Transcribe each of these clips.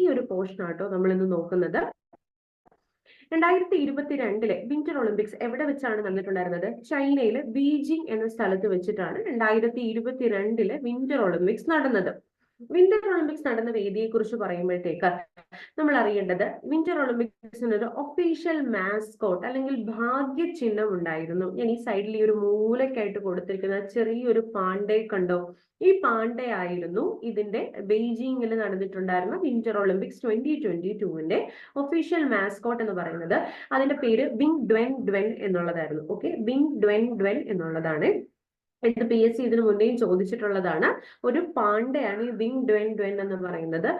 ഈ ഒരു പോർഷൻ ആട്ടോ നമ്മൾ ഇന്ന് നോക്കുന്നത്. രണ്ടായിരത്തി ഇരുപത്തിരണ്ടിലെ വിന്റർ ഒളിമ്പിക്സ് എവിടെ വെച്ചാണ് നടന്നിട്ടുണ്ടായിരുന്നത്? ചൈനയിലെ ബീജിംഗ് എന്ന സ്ഥലത്ത് വെച്ചിട്ടാണ് രണ്ടായിരത്തി ഇരുപത്തിരണ്ടിലെ വിന്റർ ഒളിമ്പിക്സ് നടന്നത്. വിന്റർ ഒളിമ്പിക്സ് നടന്ന വേദിയെ കുറിച്ച് പറയുമ്പോഴത്തേക്ക് നമ്മൾ അറിയേണ്ടത് വിന്റർ ഒളിമ്പിക്സിന് ഒരു ഒഫീഷ്യൽ മാസ്കോട്ട് അല്ലെങ്കിൽ ഭാഗ്യ ചിഹ്നം ഉണ്ടായിരുന്നു. ഞാൻ ഈ സൈഡിൽ ഈ ഒരു മൂലക്കായിട്ട് കൊടുത്തിരിക്കുന്ന ചെറിയൊരു പാണ്ഡെ കണ്ടോ? ഈ പാണ്ഡെ ആയിരുന്നു ഇതിന്റെ ബെയ്ജിങ്ങിൽ നടന്നിട്ടുണ്ടായിരുന്ന വിന്റർ ഒളിമ്പിക്സ് ട്വന്റി ട്വന്റി ടുവിന്റെ ഒഫീഷ്യൽ മാസ്കോട്ട് എന്ന് പറയുന്നത്. അതിന്റെ പേര് ബിങ് ഡ്വെൻ ഡ്വെൻ എന്നുള്ളതായിരുന്നു. ഓക്കെ ബിങ് ഡ്വെൻ ഡ്വെൻ എന്നുള്ളതാണ്. ഇത് പി എസ് സി ഇതിനു മുന്നേയും ചോദിച്ചിട്ടുള്ളതാണ്. ഒരു പാണ്ഡയാണ് ഈ വിങ് ഡ്വെൻ ഡ്വെൻ എന്ന് പറയുന്നത്.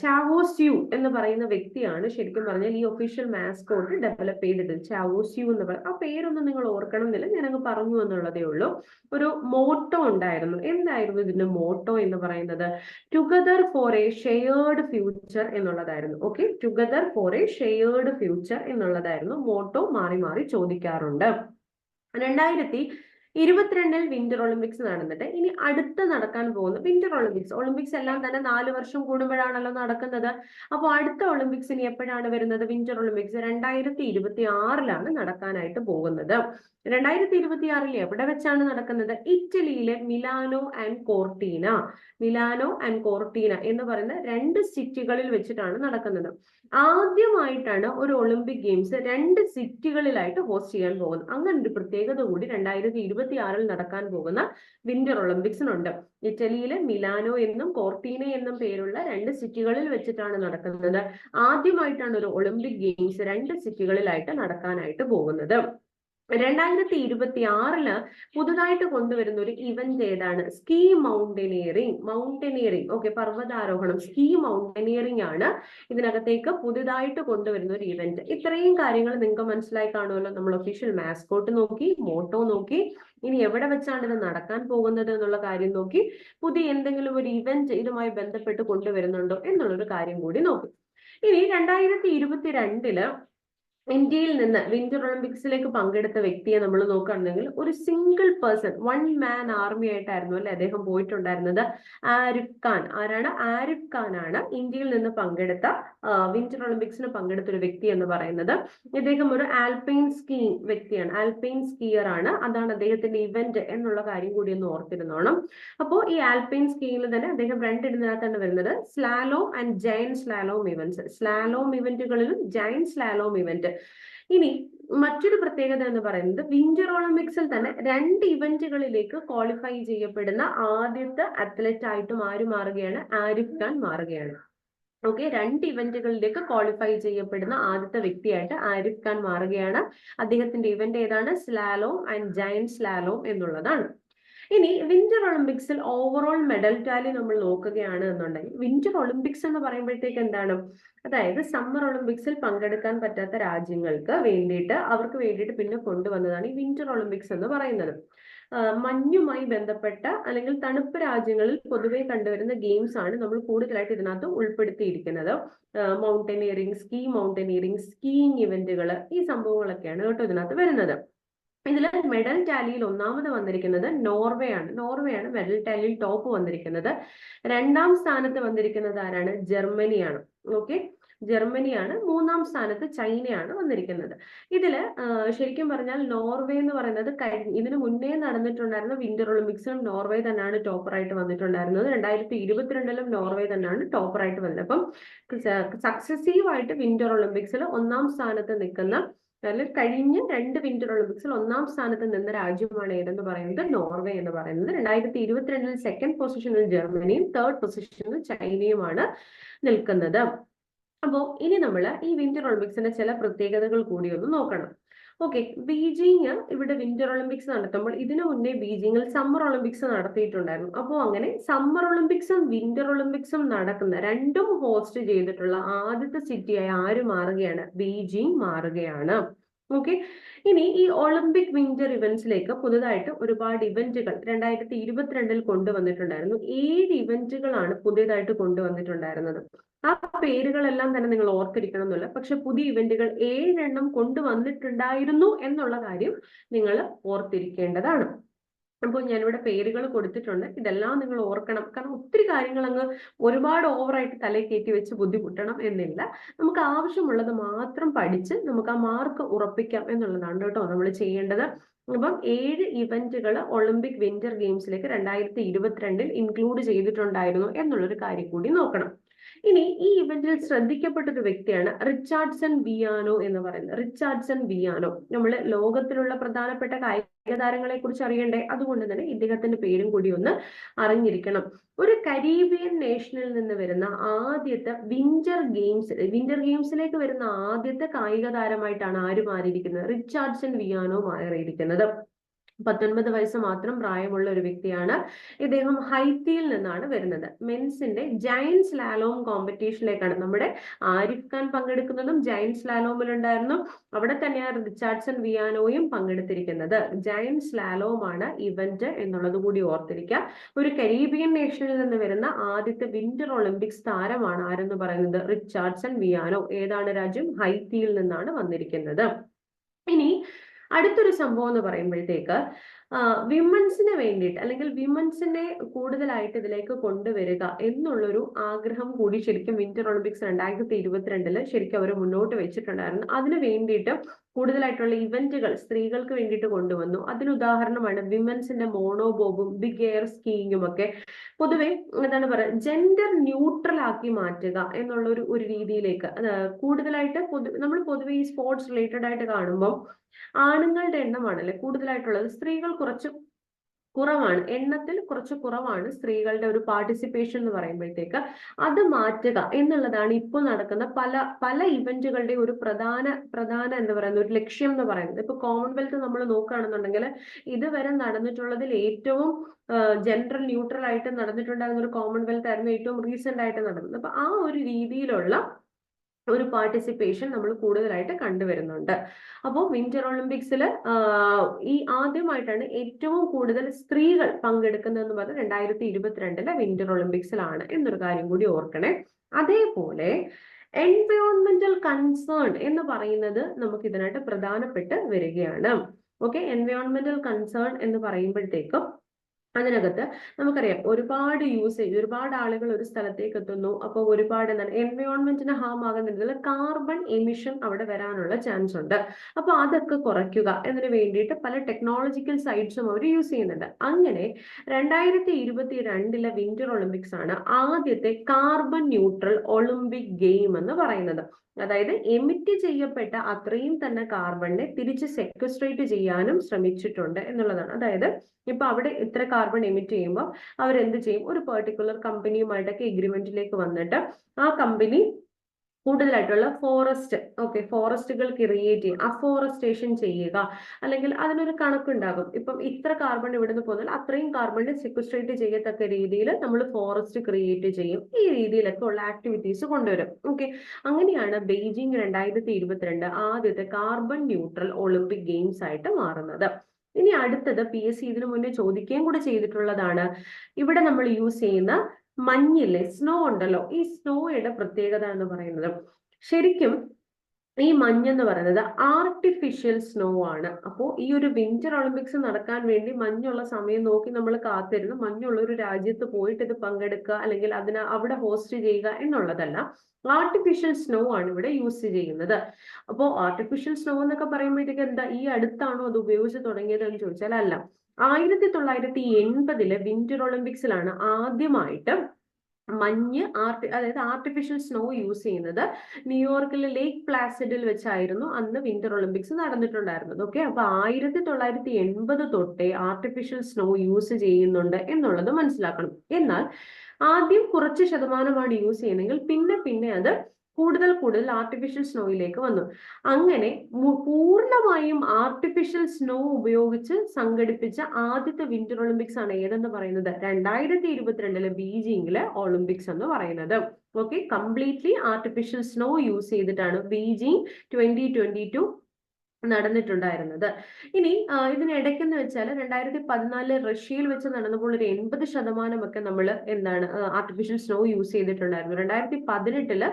ചാവോസ്യു എന്ന് പറയുന്ന വ്യക്തിയാണ് ശരിക്കും പറഞ്ഞാൽ ഈ ഒഫീഷ്യൽ മാസ്കോട്ട് ഡെവലപ്പ് ചെയ്തത് ചാവോസ്യു എന്ന് പറയുന്നത് ആ പേരൊന്നും നിങ്ങൾ ഓർക്കണം എന്നില്ല ഞാനങ്ങ് പറഞ്ഞു എന്നുള്ളതേ ഉള്ളൂ. ഒരു മോട്ടോ ഉണ്ടായിരുന്നു. എന്തായിരുന്നു ഇതിന്റെ മോട്ടോ എന്ന് പറയുന്നത്? Together for a shared future എന്നുള്ളതായിരുന്നു. Okay together for a shared future എന്നുള്ളതായിരുന്നു. മോട്ടോ മാറി മാറി ചോദിക്കാറുണ്ട്. രണ്ടായിരത്തി ഇരുപത്തിരണ്ടിൽ വിന്റർ ഒളിമ്പിക്സ് നടന്നിട്ട് ഇനി അടുത്ത് നടക്കാൻ പോകുന്ന വിന്റർ ഒളിമ്പിക്സ് ഒളിമ്പിക്സ് എല്ലാം തന്നെ നാല് വർഷം കൂടുമ്പോഴാണല്ലോ നടക്കുന്നത്. അപ്പോൾ അടുത്ത ഒളിമ്പിക്സ് ഇനി എപ്പോഴാണ് വരുന്നത്? വിന്റർ ഒളിമ്പിക്സ് രണ്ടായിരത്തി ഇരുപത്തി ആറിലാണ് നടക്കാനായിട്ട് പോകുന്നത്. രണ്ടായിരത്തി ഇരുപത്തി ആറിൽ എവിടെ വെച്ചാണ് നടക്കുന്നത്? ഇറ്റലിയിലെ Milano and Cortina. Milano and Cortina എന്ന് പറയുന്ന രണ്ട് സിറ്റികളിൽ വെച്ചിട്ടാണ് നടക്കുന്നത്. ആദ്യമായിട്ടാണ് ഒരു ഒളിമ്പിക് ഗെയിംസ് രണ്ട് സിറ്റികളിലായിട്ട് ഹോസ്റ്റ് ചെയ്യാൻ പോകുന്നത്. അങ്ങനെ ഒരു പ്രത്യേകത കൂടി രണ്ടായിരത്തി ഇരുപത്തി ആറിൽ നടക്കാൻ പോകുന്ന വിന്റർ ഒളിമ്പിക്സിനുണ്ട് ഇറ്റലിയിലെ മിലാനോ എന്നും കോർട്ടീന എന്നും പേരുള്ള രണ്ട് സിറ്റികളിൽ വെച്ചിട്ടാണ് നടക്കുന്നത്. ആദ്യമായിട്ടാണ് ഒരു ഒളിമ്പിക് ഗെയിംസ് രണ്ട് സിറ്റികളിലായിട്ട് നടക്കാനായിട്ട് പോകുന്നത്. രണ്ടായിരത്തി ഇരുപത്തി ആറിൽ പുതുതായിട്ട് കൊണ്ടുവരുന്ന ഒരു ഇവന്റ് ഏതാണ്? സ്കീ മൗണ്ടനിയറിംഗ് മൗണ്ടനിയറിംഗ് ഓക്കെ പർവതാരോഹണം സ്കീ മൗണ്ടനിയറിംഗ് ആണ് ഇതിനകത്തേക്ക് പുതുതായിട്ട് കൊണ്ടുവരുന്ന ഒരു ഇവന്റ് ഇത്രയും കാര്യങ്ങൾ നിങ്ങൾക്ക് മനസ്സിലായി കാണുമല്ലോ. നമ്മൾ ഒഫീഷ്യൽ മാസ്കോട്ട് നോക്കി മോട്ടോ നോക്കി ഇനി എവിടെ വെച്ചാണ് ഇത് നടക്കാൻ പോകുന്നത് എന്നുള്ള കാര്യം നോക്കി പുതിയ എന്തെങ്കിലും ഒരു ഇവന്റ് ഇതുമായി ബന്ധപ്പെട്ട് കൊണ്ടുവരുന്നുണ്ടോ എന്നുള്ളൊരു കാര്യം കൂടി നോക്കി. ഇനി രണ്ടായിരത്തി ഇരുപത്തിരണ്ടിൽ ഇന്ത്യയിൽ നിന്ന് വിന്റർ ഒളിമ്പിക്സിലേക്ക് പങ്കെടുത്ത വ്യക്തിയെ നമ്മൾ നോക്കുകയാണെങ്കിൽ ഒരു single person one man army ആയിട്ടായിരുന്നു അല്ലെ അദ്ദേഹം പോയിട്ടുണ്ടായിരുന്നത്? ആരിഫ് ഖാൻ. ആരാണ്? ആരിഫ് ഖാൻ ആണ് ഇന്ത്യയിൽ നിന്ന് പങ്കെടുത്ത വിന്റർ ഒളിമ്പിക്സിന് പങ്കെടുത്ത ഒരു വ്യക്തി എന്ന് പറയുന്നത്. ഇദ്ദേഹം ഒരു ആൽപൈൻ സ്കീ വ്യക്തിയാണ്. ആൽപൈൻ സ്കീയർ ആണ്. അതാണ് അദ്ദേഹത്തിന്റെ ഇവന്റ് എന്നുള്ള കാര്യം കൂടി ഒന്ന് ഓർത്തിരുന്നോണം. അപ്പോൾ ഈ ആൽപൈൻ സ്കീയിൽ തന്നെ അദ്ദേഹം രണ്ടിടുന്നതിനകത്താണ് വരുന്നത്. Slalom and giant slalom events slalom ഇവന്റുകളിലും giant slalom event ഇനി മറ്റൊരു പ്രത്യേകത എന്ന് പറയുന്നത് വിന്റർ ഒളിമ്പിക്സിൽ തന്നെ രണ്ട് ഇവന്റുകളിലേക്ക് ക്വാളിഫൈ ചെയ്യപ്പെടുന്ന ആദ്യത്തെ അത്ലറ്റ് ആയിട്ടും ആര് മാറുകയാണ്? ആരിഫ് ഖാൻ മാറുകയാണ്. ഓക്കെ രണ്ട് ഇവന്റുകളിലേക്ക് ക്വാളിഫൈ ചെയ്യപ്പെടുന്ന ആദ്യത്തെ വ്യക്തിയായിട്ട് ആരിഫ് ഖാൻ മാറുകയാണ്. അദ്ദേഹത്തിന്റെ ഇവന്റ് ഏതാണ്? സ്ലാലോം ആൻഡ് ജയൻ സ്ലാലോം എന്നുള്ളതാണ്. ഇനി വിന്റർ ഒളിമ്പിക്സിൽ ഓവറോൾ മെഡൽ ടാലി നമ്മൾ നോക്കുകയാണ് എന്നുണ്ടെങ്കിൽ വിന്റർ ഒളിമ്പിക്സ് എന്ന് പറയുമ്പോഴത്തേക്ക് എന്താണ്? അതായത് സമ്മർ ഒളിമ്പിക്സിൽ പങ്കെടുക്കാൻ പറ്റാത്ത രാജ്യങ്ങൾക്ക് വേണ്ടിയിട്ട് അവർക്ക് വേണ്ടിയിട്ട് പിന്നെ കൊണ്ടുവന്നതാണ് ഈ വിന്റർ ഒളിമ്പിക്സ് എന്ന് പറയുന്നത്. മഞ്ഞുമായി ബന്ധപ്പെട്ട അല്ലെങ്കിൽ തണുപ്പ് രാജ്യങ്ങളിൽ പൊതുവെ കണ്ടുവരുന്ന ഗെയിംസ് ആണ് നമ്മൾ കൂടുതലായിട്ട് ഇതിനകത്ത് ഉൾപ്പെടുത്തിയിരിക്കുന്നത്. മൗണ്ടനിയറിംഗ് സ്കീ മൗണ്ടനിയറിംഗ് സ്കീയിങ് ഇവന്റുകൾ ഈ സംഭവങ്ങളൊക്കെയാണ് കേട്ടോ ഇതിനകത്ത് വരുന്നത്. ഇതിൽ മെഡൽ ടാലിയിൽ ഒന്നാമത് വന്നിരിക്കുന്നത് നോർവേ ആണ്. നോർവേ ആണ് മെഡൽ ടാലിയിൽ ടോപ്പ് വന്നിരിക്കുന്നത്. രണ്ടാം സ്ഥാനത്ത് വന്നിരിക്കുന്നത് ആരാണ്? ജർമ്മനിയാണ് ഓക്കെ ജർമ്മനിയാണ് മൂന്നാം സ്ഥാനത്ത് ചൈനയാണ് വന്നിരിക്കുന്നത്. ഇതിൽ ശരിക്കും പറഞ്ഞാൽ നോർവേ എന്ന് പറയുന്നത് കഴിഞ്ഞ ഇതിനു മുന്നേ നടന്നിട്ടുണ്ടായിരുന്ന വിന്റർ ഒളിമ്പിക്സിലും നോർവേ തന്നെയാണ് ടോപ്പറായിട്ട് വന്നിട്ടുണ്ടായിരുന്നത്. രണ്ടായിരത്തി ഇരുപത്തിരണ്ടിലും നോർവേ തന്നെയാണ് ടോപ്പറായിട്ട് വന്നത്. അപ്പം സക്സസീവ് ആയിട്ട് വിന്റർ ഒളിമ്പിക്സിൽ ഒന്നാം സ്ഥാനത്ത് നിൽക്കുന്ന അല്ലെങ്കിൽ കഴിഞ്ഞ രണ്ട് വിന്റർ ഒളിമ്പിക്സിൽ ഒന്നാം സ്ഥാനത്ത് നിന്ന രാജ്യമാണ് ഏതെന്ന് പറയുന്നത്? നോർവേ എന്ന് പറയുന്നത്. രണ്ടായിരത്തി ഇരുപത്തിരണ്ടിൽ സെക്കൻഡ് പൊസിഷനിൽ ജർമ്മനിയും തേർഡ് പൊസിഷനിൽ ചൈനയുമാണ് നിൽക്കുന്നത്. അപ്പോൾ ഇനി നമ്മൾ ഈ വിന്റർ ഒളിമ്പിക്സിന്റെ ചില പ്രത്യേകതകൾ കൂടി ഒന്ന് നോക്കണം. ഓക്കെ ബീജിങ് ഇവിടെ വിന്റർ ഒളിമ്പിക്സ് നടത്തുമ്പോൾ ഇതിനു മുന്നേ ബീജിങ്ങിൽ സമ്മർ ഒളിമ്പിക്സ് നടത്തിയിട്ടുണ്ടായിരുന്നു. അപ്പോൾ അങ്ങനെ സമ്മർ ഒളിമ്പിക്സും വിന്റർ ഒളിമ്പിക്സും നടക്കുന്ന രണ്ടും ഹോസ്റ്റ് ചെയ്തിട്ടുള്ള ആദ്യത്തെ സിറ്റിയായി ആര് മാറുകയാണ്? ബീജിങ് മാറുകയാണ്. ഓക്കെ ഇനി ഈ ഒളിമ്പിക് വിന്റർ ഇവന്റ്സിലേക്ക് പുതുതായിട്ട് ഒരുപാട് ഇവന്റുകൾ രണ്ടായിരത്തി ഇരുപത്തിരണ്ടിൽ കൊണ്ടുവന്നിട്ടുണ്ടായിരുന്നു. ഏഴ് ഇവന്റുകളാണ് പുതിയതായിട്ട് കൊണ്ടുവന്നിട്ടുണ്ടായിരുന്നത്. ആ പേരുകളെല്ലാം തന്നെ നിങ്ങൾ ഓർത്തിരിക്കണം എന്നില്ല പക്ഷെ പുതിയ ഇവന്റുകൾ ഏഴെണ്ണം കൊണ്ടുവന്നിട്ടുണ്ടായിരുന്നു എന്നുള്ള കാര്യം നിങ്ങൾ ഓർത്തിരിക്കേണ്ടതാണ്. അപ്പോൾ ഞാനിവിടെ പേരുകൾ കൊടുത്തിട്ടുണ്ട്. ഇതെല്ലാം നിങ്ങൾ ഓർക്കണം. കാരണം ഒത്തിരി കാര്യങ്ങൾ അങ്ങ് ഒരുപാട് ഓവറായിട്ട് തലയിൽ കയറ്റി വെച്ച് ബുദ്ധിമുട്ടണം എന്നില്ല. നമുക്ക് ആവശ്യമുള്ളത് മാത്രം പഠിച്ച് നമുക്ക് ആ മാർക്ക് ഉറപ്പിക്കാം എന്നുള്ളതാണ് കേട്ടോ നമ്മൾ ചെയ്യേണ്ടത്. അപ്പം ഏഴ് ഇവന്റുകൾ ഒളിമ്പിക് വിന്റർ ഗെയിംസിലേക്ക് രണ്ടായിരത്തി ഇരുപത്തിരണ്ടിൽ ഇൻക്ലൂഡ് ചെയ്തിട്ടുണ്ടായിരുന്നു എന്നുള്ളൊരു കാര്യം കൂടി നോക്കണം. ഇനി ഈ ഇവന്റിൽ ശ്രദ്ധിക്കപ്പെട്ട ഒരു വ്യക്തിയാണ് റിച്ചാർഡ്സൺ വിയാനോ എന്ന് പറയുന്നത്. Richardson Viano. നമ്മൾ ലോകത്തിലുള്ള പ്രധാനപ്പെട്ട കായിക താരങ്ങളെ കുറിച്ച് അറിയണ്ടേ? അതുകൊണ്ട് തന്നെ ഇദ്ദേഹത്തിന്റെ പേരും കൂടി ഒന്ന് അറിഞ്ഞിരിക്കണം. ഒരു കരീബിയൻ നേഷനിൽ നിന്ന് വരുന്ന ആദ്യത്തെ വിന്റർ ഗെയിംസ് വിന്റർ ഗെയിംസിലേക്ക് വരുന്ന ആദ്യത്തെ കായിക താരമായിട്ടാണ് ആര് മാറിയിരിക്കുന്നത്? റിച്ചാർഡ്സൺ വിയാനോ മാറിയിരിക്കുന്നത്. പത്തൊൻപത് വയസ്സ് മാത്രം പ്രായമുള്ള ഒരു വ്യക്തിയാണ്. ഇദ്ദേഹം ഹൈത്തിയിൽ നിന്നാണ് വരുന്നത്. മെൻസിന്റെ ജയൻസ് ലാലോം കോമ്പറ്റീഷനിലേക്കാണ് നമ്മുടെ ആരിഫ് ഖാൻ പങ്കെടുക്കുന്നതും ജയൻസ് ലാലോമിലുണ്ടായിരുന്നു അവിടെ തന്നെയാണ് റിച്ചാർഡ്സൺ വിയാനോയും പങ്കെടുത്തിരിക്കുന്നത്. ജയൻസ് ലാലോം ആണ് ഇവന്റ് എന്നുള്ളത് കൂടി ഓർത്തിരിക്കുക. ഒരു കരീബിയൻ നേഷനിൽ നിന്ന് വരുന്ന ആദ്യത്തെ വിന്റർ ഒളിമ്പിക്സ് താരമാണ് ആരെന്ന് പറയുന്നത്? Richardson Viano. ഏതാണ് രാജ്യം? ഹൈത്തിയിൽ നിന്നാണ് വന്നിരിക്കുന്നത്. ഇനി അടുത്തൊരു സംഭവം എന്ന് പറയുമ്പോഴത്തേക്ക് വിമൻസിന് വേണ്ടിയിട്ട് അല്ലെങ്കിൽ വിമൻസിനെ കൂടുതലായിട്ട് ഇതിലേക്ക് കൊണ്ടുവരിക എന്നുള്ളൊരു ആഗ്രഹം കൂടി ശരിക്കും വിന്റർ ഒളിമ്പിക്സ് രണ്ടായിരത്തി ഇരുപത്തിരണ്ടിൽ ശരിക്കും അവർ മുന്നോട്ട് വെച്ചിട്ടുണ്ടായിരുന്നു. അതിന് വേണ്ടിയിട്ട് കൂടുതലായിട്ടുള്ള ഇവന്റുകൾ സ്ത്രീകൾക്ക് വേണ്ടിയിട്ട് കൊണ്ടുവന്നു. അതിന് ഉദാഹരണമാണ് വിമൻസിന്റെ മോണോബോബും ബിഗ് എയർ സ്കീയിങ്ങും ഒക്കെ. പൊതുവെ എന്താണ് പറയുക ജെൻഡർ ന്യൂട്രൽ ആക്കി മാറ്റുക എന്നുള്ള ഒരു ഒരു രീതിയിലേക്ക് കൂടുതലായിട്ട് നമ്മൾ പൊതുവെ ഈ സ്പോർട്സ് റിലേറ്റഡ് ആയിട്ട് കാണുമ്പോൾ ആണുങ്ങളുടെ എണ്ണമാണല്ലേ കൂടുതലായിട്ടുള്ളത്. സ്ത്രീകൾ കുറച്ച് കുറവാണ്. എണ്ണത്തിൽ കുറച്ച് കുറവാണ് സ്ത്രീകളുടെ ഒരു പാർട്ടിസിപ്പേഷൻ എന്ന് പറയുമ്പോഴത്തേക്ക്. അത് മാറ്റുക എന്നുള്ളതാണ് ഇപ്പോൾ നടക്കുന്ന പല പല ഇവന്റുകളുടെ ഒരു പ്രധാന പ്രധാന എന്ന് പറയുന്ന ഒരു ലക്ഷ്യം എന്ന് പറയുന്നത്. ഇപ്പൊ കോമൺവെൽത്ത് നമ്മൾ നോക്കുകയാണെന്നുണ്ടെങ്കിൽ ഇതുവരെ നടന്നിട്ടുള്ളതിൽ ഏറ്റവും ജെൻഡർ ന്യൂട്രൽ ആയിട്ട് നടന്നിട്ടുണ്ടായിരുന്ന ഒരു കോമൺവെൽത്ത് ആയിരുന്നു ഏറ്റവും റീസെന്റ് ആയിട്ട് നടന്നത്. അപ്പൊ ആ ഒരു രീതിയിലുള്ള ഒരു പാർട്ടിസിപ്പേഷൻ നമ്മൾ കൂടുതലായിട്ട് കണ്ടുവരുന്നുണ്ട്. അപ്പോൾ വിന്റർ ഒളിമ്പിക്സിൽ ഈ ആദ്യമായിട്ടാണ് ഏറ്റവും കൂടുതൽ സ്ത്രീകൾ പങ്കെടുക്കുന്നതെന്ന് പറഞ്ഞാൽ രണ്ടായിരത്തി ഇരുപത്തിരണ്ടിലെ വിന്റർ ഒളിമ്പിക്സിലാണ് എന്നൊരു കാര്യം കൂടി ഓർക്കണേ. അതേപോലെ എൻവയോൺമെന്റൽ കൺസേൺ എന്ന് പറയുന്നത് നമുക്ക് ഇതിനായിട്ട് പ്രധാനപ്പെട്ട് വരികയാണ്. ഓക്കെ എൻവയോൺമെന്റൽ കൺസേൺ എന്ന് പറയുമ്പോഴത്തേക്കും അതിനകത്ത് നമുക്കറിയാം ഒരുപാട് യൂസ് ചെയ്യും ഒരുപാട് ആളുകൾ ഒരു സ്ഥലത്തേക്ക് എത്തുന്നു. അപ്പോൾ ഒരുപാട് എന്താണ് എൻവയോൺമെന്റിന് ഹാം ആകുന്നുണ്ടെങ്കിൽ കാർബൺ എമിഷൻ അവിടെ വരാനുള്ള ചാൻസ് ഉണ്ട്. അപ്പോൾ അതൊക്കെ കുറയ്ക്കുക എന്നതിന് വേണ്ടിയിട്ട് പല ടെക്നോളജിക്കൽ സൈറ്റ്സും അവർ യൂസ് ചെയ്യുന്നുണ്ട്. അങ്ങനെ രണ്ടായിരത്തി ഇരുപത്തി രണ്ടിലെ വിന്റർ ഒളിമ്പിക്സ് ആണ് ആദ്യത്തെ കാർബൺ ന്യൂട്രൽ ഒളിമ്പിക് ഗെയിം എന്ന് പറയുന്നത്. അതായത് എമിറ്റ് ചെയ്യപ്പെട്ട അത്രയും തന്നെ കാർബണിനെ തിരിച്ച് സെക്വസ്ട്രേറ്റ് ചെയ്യാനും ശ്രമിച്ചിട്ടുണ്ട് എന്നുള്ളതാണ്. അതായത് ഇപ്പൊ അവിടെ ഇത്ര കാർബൺ എമിറ്റ് ചെയ്യുമ്പോൾ അവരെന്ത് ചെയ്യും? ഒരു പെർട്ടിക്കുലർ കമ്പനിയുമായിട്ടൊക്കെ എഗ്രിമെന്റിലേക്ക് വന്നിട്ട് ആ കമ്പനി കൂടുതലായിട്ടുള്ള ഫോറസ്റ്റ് ഓക്കെ ഫോറസ്റ്റുകൾ ക്രിയേറ്റ് ചെയ്യുക അഫോറസ്റ്റേഷൻ ചെയ്യുക. അല്ലെങ്കിൽ അതിനൊരു കണക്കുണ്ടാകും. ഇപ്പം ഇത്ര കാർബൺ ഇവിടുന്ന് പോന്നാൽ അത്രയും കാർബൺ സെക്വസ്ട്രേറ്റ് ചെയ്യത്തക്ക രീതിയിൽ നമ്മൾ ഫോറസ്റ്റ് ക്രിയേറ്റ് ചെയ്യും. ഈ രീതിയിലൊക്കെ ഉള്ള ആക്ടിവിറ്റീസ് കൊണ്ടുവരും. ഓക്കെ അങ്ങനെയാണ് ബെയ്ജിങ് രണ്ടായിരത്തി ഇരുപത്തിരണ്ട് ആദ്യത്തെ കാർബൺ ന്യൂട്രൽ ഒളിമ്പിക് ഗെയിംസ് ആയിട്ട് മാറുന്നത്. ഇനി അടുത്തത് പി എസ് സി ഇതിനു മുന്നേ ചോദിക്കുകയും കൂടെ ചെയ്തിട്ടുള്ളതാണ്. ഇവിടെ നമ്മൾ യൂസ് ചെയ്യുന്ന മഞ്ഞില്ലേ? സ്നോ ഉണ്ടല്ലോ. ഈ സ്നോയുടെ പ്രത്യേകത എന്ന് പറയുന്നത്. ശരിക്കും ഈ മഞ്ഞ് എന്ന് പറയുന്നത് ആർട്ടിഫിഷ്യൽ സ്നോ ആണ്. അപ്പോൾ ഈ ഒരു വിന്റർ ഒളിമ്പിക്സ് നടക്കാൻ വേണ്ടി മഞ്ഞുള്ള സമയം നോക്കി നമ്മൾ കാത്തിരുന്ന് മഞ്ഞുള്ള ഒരു രാജ്യത്ത് പോയിട്ട് ഇത് പങ്കെടുക്കുക അല്ലെങ്കിൽ അതിനെ അവിടെ ഹോസ്റ്റ് ചെയ്യുക എന്നുള്ളതല്ല ആർട്ടിഫിഷ്യൽ സ്നോ ആണ് ഇവിടെ യൂസ് ചെയ്യുന്നത്. അപ്പോൾ ആർട്ടിഫിഷ്യൽ സ്നോ എന്നൊക്കെ പറയുമ്പോഴത്തേക്ക് എന്താ ഈ അടുത്താണോ അത് ഉപയോഗിച്ച് തുടങ്ങിയത് എന്ന് ചോദിച്ചാൽ അല്ല. ആയിരത്തി തൊള്ളായിരത്തി എൺപതിലെ വിന്റർ ഒളിമ്പിക്സിലാണ് ആദ്യമായിട്ട് മഞ്ഞ് ആർട്ടി അതായത് ആർട്ടിഫിഷ്യൽ സ്നോ യൂസ് ചെയ്യുന്നത് ന്യൂയോർക്കിലെ ലേക്ക് പ്ലാസിഡിൽ വെച്ചായിരുന്നു അന്ന് വിന്റർ ഒളിമ്പിക്സ് നടന്നിട്ടുണ്ടായിരുന്നത്. ഓക്കെ അപ്പൊ ആയിരത്തി തൊള്ളായിരത്തി എൺപത് തൊട്ടേ ആർട്ടിഫിഷ്യൽ സ്നോ യൂസ് ചെയ്യുന്നുണ്ട് എന്നുള്ളത് മനസ്സിലാക്കണം. എന്നാൽ ആദ്യം കുറച്ച് ശതമാനമാണ് യൂസ് ചെയ്യുന്നതെങ്കിൽ പിന്നെ പിന്നെ അത് കൂടുതൽ കൂടുതൽ ആർട്ടിഫിഷ്യൽ സ്നോയിലേക്ക് വന്നു. അങ്ങനെ പൂർണമായും ആർട്ടിഫിഷ്യൽ സ്നോ ഉപയോഗിച്ച് സംഘടിപ്പിച്ച ആദ്യത്തെ വിന്റർ ഒളിമ്പിക്സ് ആണ് ഏതെന്ന് പറയുന്നത്? രണ്ടായിരത്തി ഇരുപത്തിരണ്ടിലെ ബീജിംഗിലെ ഒളിമ്പിക്സ് എന്ന് പറയുന്നത്. Okay completely artificial snow use ചെയ്തിട്ടാണ് ബീജിംഗ് ട്വന്റി ട്വന്റി ടു നടന്നിട്ടുണ്ടായിരുന്നത്. ഇനി ഇതിനിടയ്ക്ക് എന്ന് വെച്ചാൽ രണ്ടായിരത്തി പതിനാലിൽ റഷ്യയിൽ വെച്ച് നടന്നപ്പോൾ ഒരു എൺപത് ശതമാനമൊക്കെ നമ്മൾ എന്താണ് ആർട്ടിഫിഷ്യൽ സ്നോ യൂസ് ചെയ്തിട്ടുണ്ടായിരുന്നു. രണ്ടായിരത്തി പതിനെട്ടിൽ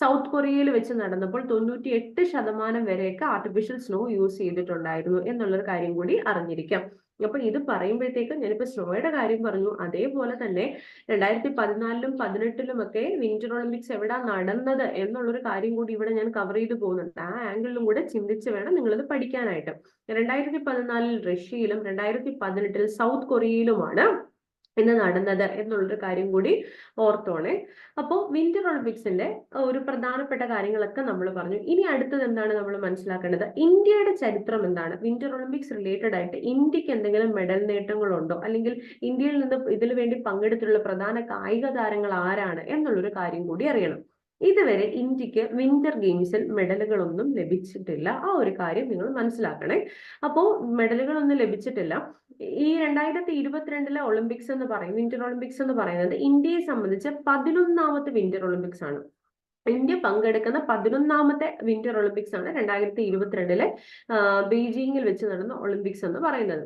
സൗത്ത് കൊറിയയിൽ വെച്ച് നടന്നപ്പോൾ തൊണ്ണൂറ്റി എട്ട് ശതമാനം വരെയൊക്കെ ആർട്ടിഫിഷ്യൽ സ്നോ യൂസ് ചെയ്തിട്ടുണ്ടായിരുന്നു എന്നുള്ളൊരു കാര്യം കൂടി അറിഞ്ഞിരിക്കാം. അപ്പൊ ഇത് പറയുമ്പോഴത്തേക്ക് ഞാനിപ്പോ സ്നോയുടെ കാര്യം പറഞ്ഞു. അതേപോലെ തന്നെ രണ്ടായിരത്തി പതിനാലിലും പതിനെട്ടിലും ഒക്കെ വിന്റർ ഒളിമ്പിക്സ് എവിടാ നടന്നത് എന്നുള്ളൊരു കാര്യം കൂടി ഇവിടെ ഞാൻ കവർ ചെയ്തു പോകുന്നുണ്ട്. ആ ആംഗിളിലും കൂടെ ചിന്തിച്ച് വേണം നിങ്ങളിത് പഠിക്കാനായിട്ട്. രണ്ടായിരത്തി പതിനാലിൽ റഷ്യയിലും രണ്ടായിരത്തി പതിനെട്ടിൽ സൗത്ത് കൊറിയയിലുമാണ് ഇന്ന് നടന്നത് എന്നുള്ളൊരു കാര്യം കൂടി ഓർത്തോണേ. അപ്പോൾ വിന്റർ ഒളിമ്പിക്സിന്റെ ഒരു പ്രധാനപ്പെട്ട കാര്യങ്ങളൊക്കെ നമ്മൾ പറഞ്ഞു. ഇനി അടുത്തത് എന്താണ് നമ്മൾ മനസ്സിലാക്കേണ്ടത്? ഇന്ത്യയുടെ ചരിത്രം എന്താണ്? വിന്റർ ഒളിമ്പിക്സ് റിലേറ്റഡ് ആയിട്ട് ഇന്ത്യയ്ക്ക് എന്തെങ്കിലും മെഡൽ നേട്ടങ്ങളുണ്ടോ? അല്ലെങ്കിൽ ഇന്ത്യയിൽ നിന്ന് ഇതിനു വേണ്ടി പങ്കെടുത്തിട്ടുള്ള പ്രധാന കായിക താരങ്ങൾ ആരാണ്? എന്നുള്ളൊരു കാര്യം കൂടി അറിയണം. ഇതുവരെ ഇന്ത്യയ്ക്ക് വിന്റർ ഗെയിംസിൽ മെഡലുകളൊന്നും ലഭിച്ചിട്ടില്ല. ആ ഒരു കാര്യം നിങ്ങൾ മനസ്സിലാക്കണേ. അപ്പോൾ മെഡലുകളൊന്നും ലഭിച്ചിട്ടില്ല. ഈ രണ്ടായിരത്തി ഇരുപത്തിരണ്ടിലെ ഒളിമ്പിക്സ് എന്ന് പറയും വിന്റർ ഒളിമ്പിക്സ് എന്ന് പറയുന്നത് ഇന്ത്യയെ സംബന്ധിച്ച് പതിനൊന്നാമത്തെ വിന്റർ ഒളിമ്പിക്സ് ആണ്. ഇന്ത്യ പങ്കെടുക്കുന്ന പതിനൊന്നാമത്തെ വിന്റർ ഒളിമ്പിക്സ് ആണ് രണ്ടായിരത്തി ഇരുപത്തിരണ്ടിലെ ബീജിംഗിൽ വെച്ച് നടന്ന ഒളിമ്പിക്സ് എന്ന് പറയുന്നത്.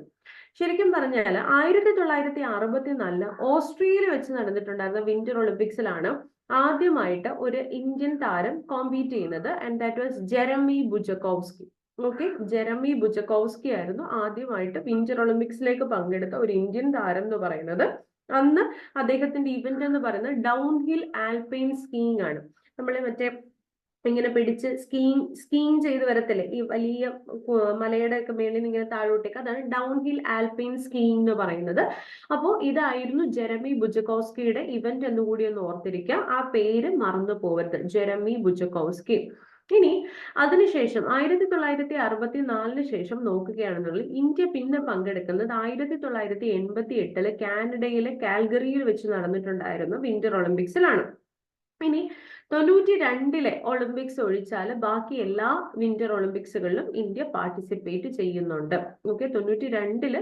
ശരിക്കും പറഞ്ഞാൽ ആയിരത്തി തൊള്ളായിരത്തി അറുപത്തിനാലിൽ ഓസ്ട്രിയയിൽ വെച്ച് നടന്നിട്ടുണ്ടായിരുന്ന വിന്റർ ഒളിമ്പിക്സിലാണ് ആദ്യമായിട്ട് ഒരു ഇന്ത്യൻ താരം കോമ്പീറ്റ് ചെയ്യുന്നത് and that was Jeremy Bujakowski okay Jeremy Bujakowski ആയിരുന്നു ആദ്യമായിട്ട് വിന്റർ ഒളിമ്പിക്സിലേക്ക് പങ്കെടുത്ത ഒരു ഇന്ത്യൻ താരം എന്ന് പറയുന്നത്. അന്ന് അദ്ദേഹത്തിന്റെ ഇവന്റ് എന്ന് പറയുന്നത് ഡൗൺ ഹിൽ ആൽപൈൻ സ്കീയിങ് ആണ്. നമ്മളെ മറ്റേ ഇങ്ങനെ പിടിച്ച് സ്കീങ് സ്കീങ് ചെയ്ത് വരത്തില്ലേ? ഈ വലിയ മലയുടെ ഒക്കെ മേളിൽ നിന്ന് ഇങ്ങനെ താഴോട്ടേക്ക് അതാണ് ഡൗൺ ഹിൽ ആൽപൈൻ സ്കീയിങ് എന്ന് പറയുന്നത്. അപ്പോൾ ഇതായിരുന്നു ജെറമി ബുജക്കോസ്കിയുടെ ഇവന്റ് എന്ന് കൂടി ഒന്ന് ഓർത്തിരിക്കുക ആ പേര് മറന്നു പോകരുത് ജെറമി ബുജക്കോസ്കി ഇനി അതിനുശേഷം ആയിരത്തി തൊള്ളായിരത്തി അറുപത്തി നാലിന് ശേഷം നോക്കുകയാണെന്നുള്ളത് ഇന്ത്യ പിന്നെ പങ്കെടുക്കുന്നത് ആയിരത്തി തൊള്ളായിരത്തി എൺപത്തി എട്ടിൽ കാനഡയിലെ കാൽഗറിയിൽ വെച്ച് നടന്നിട്ടുണ്ടായിരുന്ന വിന്റർ ഒളിമ്പിക്സിലാണ്. ഇനി തൊണ്ണൂറ്റി രണ്ടിലെ ഒളിമ്പിക്സ് ഒഴിച്ചാൽ ബാക്കി എല്ലാ വിന്റർ ഒളിമ്പിക്സുകളിലും ഇന്ത്യ പാർട്ടിസിപ്പേറ്റ് ചെയ്യുന്നുണ്ട്. ഓക്കെ തൊണ്ണൂറ്റി രണ്ടിൽ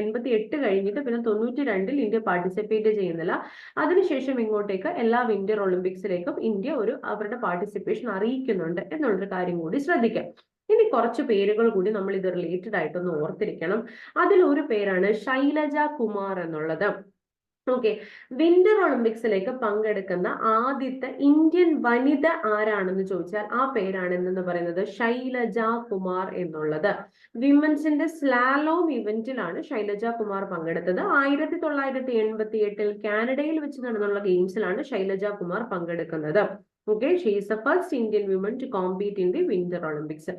എൺപത്തി എട്ട് കഴിഞ്ഞിട്ട് പിന്നെ തൊണ്ണൂറ്റി രണ്ടിൽ ഇന്ത്യ പാർട്ടിസിപ്പേറ്റ് ചെയ്യുന്നില്ല. അതിനുശേഷം ഇങ്ങോട്ടേക്ക് എല്ലാ വിന്റർ ഒളിമ്പിക്സിലേക്കും ഇന്ത്യ ഒരു അവരുടെ പാർട്ടിസിപ്പേഷൻ അറിയിക്കുന്നുണ്ട് എന്നുള്ളൊരു കാര്യം കൂടി ശ്രദ്ധിക്കാം. ഇനി കുറച്ച് പേരുകൾ കൂടി നമ്മൾ ഇത് റിലേറ്റഡ് ആയിട്ടൊന്ന് ഓർത്തിരിക്കണം. അതിൽ ഒരു പേരാണ് ശൈലജ കുമാർ എന്നുള്ളത്. ഓക്കെ വിന്റർ ഒളിമ്പിക്സിലേക്ക് പങ്കെടുക്കുന്ന ആദ്യത്തെ ഇന്ത്യൻ വനിത ആരാണെന്ന് ചോദിച്ചാൽ ആ പേരാണ് എന്ന് പറയുന്നത് ശൈലജ കുമാർ എന്നുള്ളത്. വിമൻസിന്റെ സ്ലാലോം ഇവന്റിലാണ് ശൈലജ കുമാർ പങ്കെടുത്തത്. ആയിരത്തി തൊള്ളായിരത്തി എൺപത്തി എട്ടിൽ കാനഡയിൽ വെച്ച് നടന്നുള്ള ഗെയിംസിലാണ് ശൈലജ കുമാർ പങ്കെടുക്കുന്നത്. Okay she is the first Indian women to compete in the winter Olympics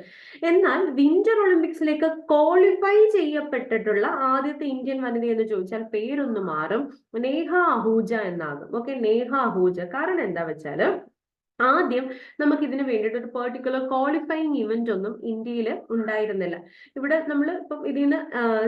എന്നാൽ വിന്റർ ഒളിമ്പിക്സിലേക്ക് ക്വാളിഫൈ ചെയ്യപ്പെട്ടിട്ടുള്ള ആദ്യത്തെ ഇന്ത്യൻ വനിത എന്ന് ചോദിച്ചാൽ പേരൊന്ന് മാറും. നേഹ അഹൂജ എന്നാകും. ഓക്കെ നേഹ അഹൂജ കാരണം എന്താ വെച്ചാൽ ആദ്യം നമുക്ക് ഇതിന് വേണ്ടിയിട്ട് ഒരു പെർട്ടിക്കുലർ ക്വാളിഫയിങ് ഇവന്റ് ഒന്നും ഇന്ത്യയിൽ ഉണ്ടായിരുന്നില്ല. ഇവിടെ നമ്മൾ ഇപ്പം ഇതിൽ നിന്ന്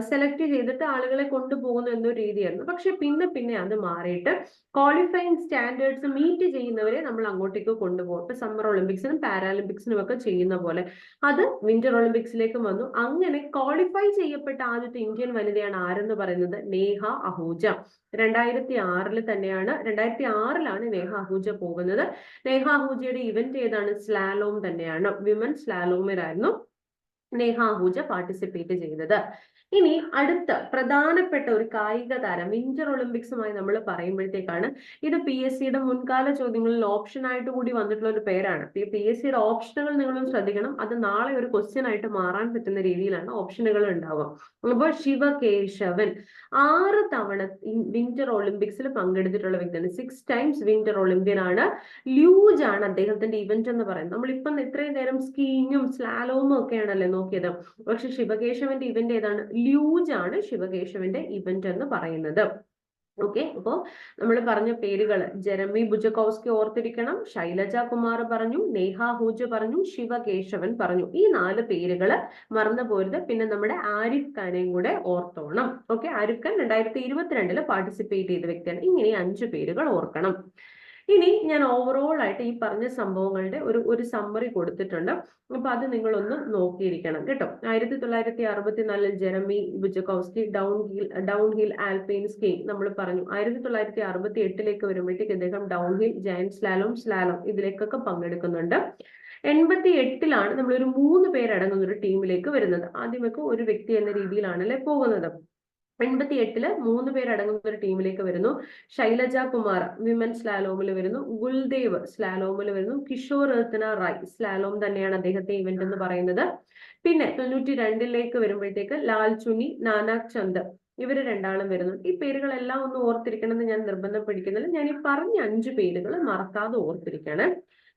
സെലക്ട് ചെയ്തിട്ട് ആളുകളെ കൊണ്ടുപോകുന്ന എന്നൊരു രീതിയായിരുന്നു. പക്ഷെ പിന്നെ പിന്നെ അത് മാറിയിട്ട് ക്വാളിഫയിങ് സ്റ്റാൻഡേർഡ്സ് മീറ്റ് ചെയ്യുന്നവരെ നമ്മൾ അങ്ങോട്ടേക്ക് കൊണ്ടുപോകും. ഇപ്പൊ സമ്മർ ഒളിമ്പിക്സിനും പാരാലിമ്പിക്സിനും ഒക്കെ ചെയ്യുന്ന പോലെ അത് വിന്റർ ഒളിമ്പിക്സിലേക്കും വന്നു. അങ്ങനെ ക്വാളിഫൈ ചെയ്യപ്പെട്ട ആദ്യത്തെ ഇന്ത്യൻ വനിതയാണ് ആരെന്ന് പറയുന്നത്? നേഹ അഹൂജ. രണ്ടായിരത്തി ആറിൽ തന്നെയാണ് രണ്ടായിരത്തി ആറിലാണ് നേഹ അഹൂജ പോകുന്നത്. നേഹ അഹൂജയുടെ ഇവന്റ് ഏതാണ്? സ്ലാലോം തന്നെയാണ്. വിമൻ സ്ലാലോമിലായിരുന്നു നേഹ അഹൂജ പാർട്ടിസിപ്പേറ്റ് ചെയ്തത്. ഇനി അടുത്ത പ്രധാനപ്പെട്ട ഒരു കായിക താരം വിന്റർ ഒളിമ്പിക്സുമായി നമ്മൾ പറയുമ്പോഴത്തേക്കാണ് ഇത് പി എസ് സിയുടെ മുൻകാല ചോദ്യങ്ങളിൽ ഓപ്ഷൻ ആയിട്ട് കൂടി വന്നിട്ടുള്ള ഒരു പേരാണ്. പി എസ് സിയുടെ ഓപ്ഷനുകൾ നിങ്ങളും ശ്രദ്ധിക്കണം. അത് നാളെ ഒരു ക്വസ്റ്റ്യൻ ആയിട്ട് മാറാൻ പറ്റുന്ന രീതിയിലാണ് ഓപ്ഷനുകൾ ഉണ്ടാവുക. അപ്പോൾ ശിവകേശവൻ ആറ് തവണ വിന്റർ ഒളിമ്പിക്സിൽ പങ്കെടുത്തിട്ടുള്ള വ്യക്തിയാണ്. സിക്സ് ടൈംസ് വിന്റർ ഒളിമ്പ്യൻ ആണ്. ലൂജ് ആണ് അദ്ദേഹത്തിന്റെ ഇവന്റ് എന്ന് പറയുന്നത്. നമ്മൾ നമ്മളിപ്പം ഇത്രയും നേരം സ്കീയിങ്ങും സ്ലാലോമും ഒക്കെയാണല്ലേ നോക്കിയത്. പക്ഷെ ശിവകേശവന്റെ ഇവന്റ് ഏതാണ്? ലൂജ് ആണ് ശിവകേശവന്റെ ഇവന്റ് എന്ന് പറയുന്നത്. ഓക്കെ അപ്പോ നമ്മൾ പറഞ്ഞ പേരുകൾ ജെറമി ബുജക്കോസ്കി ഓർത്തിരിക്കണം ശൈലജ കുമാർ പറഞ്ഞു നേഹ ഹൂജ പറഞ്ഞു ശിവകേശവൻ പറഞ്ഞു. ഈ നാല് പേരുകൾ മറന്നു പോരുത്. പിന്നെ നമ്മുടെ ആരിഫ് ഖാനെയും കൂടെ ഓർത്തോണം. ഓക്കെ ആരിഫ് ഖാൻ രണ്ടായിരത്തി ഇരുപത്തിരണ്ടിൽ പാർട്ടിസിപ്പേറ്റ് ചെയ്ത വ്യക്തിയാണ്. ഇങ്ങനെ അഞ്ചു പേരുകൾ ഓർക്കണം. ഇനി ഞാൻ ഓവറോൾ ആയിട്ട് ഈ പറഞ്ഞ സംഭവങ്ങളുടെ ഒരു ഒരു സമ്മറി കൊടുത്തിട്ടുണ്ട്. അപ്പൊ അത് നിങ്ങളൊന്ന് നോക്കിയിരിക്കണം കേട്ടോ. ആയിരത്തി തൊള്ളായിരത്തി അറുപത്തിനാലിൽ Jeremy Bujakowski downhill downhill alpine skiing നമ്മൾ പറഞ്ഞു. ആയിരത്തി തൊള്ളായിരത്തി അറുപത്തി എട്ടിലേക്ക് വരുമ്പോഴത്തേക്ക് അദ്ദേഹം downhill giant slalom slalom ഇതിലേക്കൊക്കെ പങ്കെടുക്കുന്നുണ്ട്. എൺപത്തി എട്ടിലാണ് നമ്മൾ ഒരു മൂന്ന് പേരടങ്ങുന്ന ഒരു ടീമിലേക്ക് വരുന്നത്. ആദ്യമൊക്കെ ഒരു വ്യക്തി എന്ന രീതിയിലാണല്ലേ പോകുന്നത്. എൺപത്തി എട്ടിൽ മൂന്ന് പേരടങ്ങുന്ന ഒരു ടീമിലേക്ക് വരുന്നു. ശൈലജ കുമാർ വിമൻ സ്ലാലോമിൽ വരുന്നു. ഗുൽദേവ് സ്ലാലോമിൽ വരുന്നു. കിഷോർ രത്ന റായ് സ്ലാലോം തന്നെയാണ് അദ്ദേഹത്തെ ഇവന്റ് എന്ന് പറയുന്നത്. പിന്നെ തൊണ്ണൂറ്റി രണ്ടിലേക്ക് വരുമ്പോഴത്തേക്ക് ലാൽ ചുനി നാനാക് ചന്ദ് ഇവർ രണ്ടാളും വരുന്നു. ഈ പേരുകളെല്ലാം ഒന്ന് ഓർത്തിരിക്കണം എന്ന് ഞാൻ നിർബന്ധം പിടിക്കുന്നില്ല. ഞാൻ ഈ പറഞ്ഞ അഞ്ച് പേരുകൾ മറക്കാതെ ഓർത്തിരിക്കണം.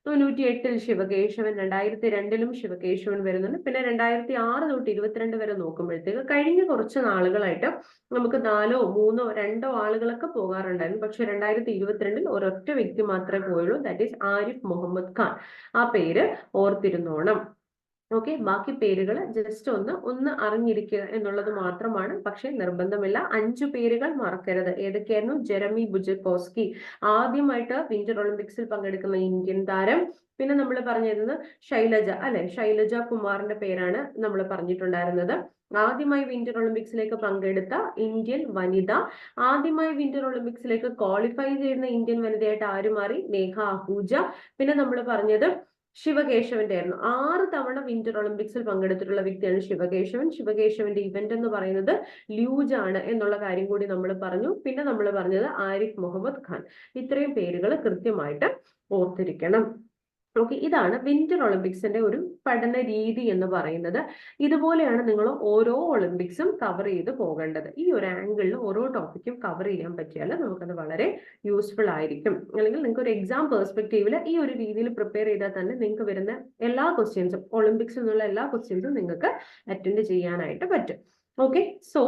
തൊണ്ണൂറ്റി എട്ടിൽ ശിവകേശവൻ രണ്ടായിരത്തി രണ്ടിലും ശിവകേശവൻ വരുന്നുണ്ട്. പിന്നെ രണ്ടായിരത്തി ആറ് തൊട്ട് ഇരുപത്തിരണ്ട് വരെ നോക്കുമ്പോഴത്തേക്ക് കഴിഞ്ഞ കുറച്ച് നാളുകളായിട്ട് നമുക്ക് നാലോ മൂന്നോ രണ്ടോ ആളുകളൊക്കെ പോകാറുണ്ടായിരുന്നു. പക്ഷെ രണ്ടായിരത്തി ഇരുപത്തിരണ്ടിൽ ഒരൊറ്റ വ്യക്തി മാത്രമേ പോയുള്ളൂ. That is Arif Mohammad Khan. ആ പേര് ഓർത്തിരുന്നോണം. ഓക്കെ ബാക്കി പേരുകൾ ജസ്റ്റ് ഒന്ന് ഒന്ന് അറിഞ്ഞിരിക്കുക എന്നുള്ളത് മാത്രമാണ്. പക്ഷെ നിർബന്ധമില്ല. അഞ്ചു പേരുകൾ മറക്കരുത്. ഏതൊക്കെയായിരുന്നു? Jeremy Bujakowski. ആദ്യമായിട്ട് വിന്റർ ഒളിമ്പിക്സിൽ പങ്കെടുക്കുന്ന ഇന്ത്യൻ താരം. പിന്നെ നമ്മൾ പറഞ്ഞിരുന്നത് ശൈലജ അല്ലെ? ശൈലജ കുമാറിന്റെ പേരാണ് നമ്മൾ പറഞ്ഞിട്ടുണ്ടായിരുന്നത്. ആദ്യമായി വിന്റർ ഒളിമ്പിക്സിലേക്ക് പങ്കെടുത്ത ഇന്ത്യൻ വനിത. ആദ്യമായി വിന്റർ ഒളിമ്പിക്സിലേക്ക് ക്വാളിഫൈ ചെയ്യുന്ന ഇന്ത്യൻ വനിതയായിട്ട് ആര് മാറി? നേഹ അഹൂജ പിന്നെ നമ്മൾ പറഞ്ഞത് ശിവകേശവന്റെ ആയിരുന്നു ആറ് തവണ വിന്റർ ഒളിമ്പിക്സിൽ പങ്കെടുത്തിട്ടുള്ള വ്യക്തിയാണ് ശിവകേശവൻ. ശിവകേശവന്റെ ഇവന്റ് എന്ന് പറയുന്നത് ലൂജ് ആണ് എന്നുള്ള കാര്യം കൂടി നമ്മൾ പറഞ്ഞു. പിന്നെ നമ്മൾ പറഞ്ഞത് ആരിഫ് മുഹമ്മദ് ഖാൻ. ഇത്രയും പേരുകൾ കൃത്യമായിട്ട് ഓർത്തിരിക്കണം. ഓക്കെ ഇതാണ് വിന്റർ ഒളിമ്പിക്സിന്റെ ഒരു പഠന രീതി എന്ന് പറയുന്നത്. ഇതുപോലെയാണ് നിങ്ങൾ ഓരോ ഒളിമ്പിക്സും കവർ ചെയ്ത് പോകേണ്ടത്. ഈ ഒരു ആംഗിളിൽ ഓരോ ടോപ്പിക്കും കവർ ചെയ്യാൻ പറ്റിയാൽ നമുക്കത് വളരെ യൂസ്ഫുൾ ആയിരിക്കും. അല്ലെങ്കിൽ നിങ്ങൾക്ക് ഒരു എക്സാം പെർസ്പെക്റ്റീവിൽ ഈ ഒരു രീതിയിൽ പ്രിപ്പയർ ചെയ്താൽ തന്നെ നിങ്ങൾക്ക് വരുന്ന എല്ലാ ക്വസ്റ്റ്യൻസും ഒളിമ്പിക്സിൽ നിന്നുള്ള എല്ലാ ക്വസ്റ്റ്യൻസും നിങ്ങൾക്ക് അറ്റൻഡ് ചെയ്യാനായിട്ട് പറ്റും. Okay so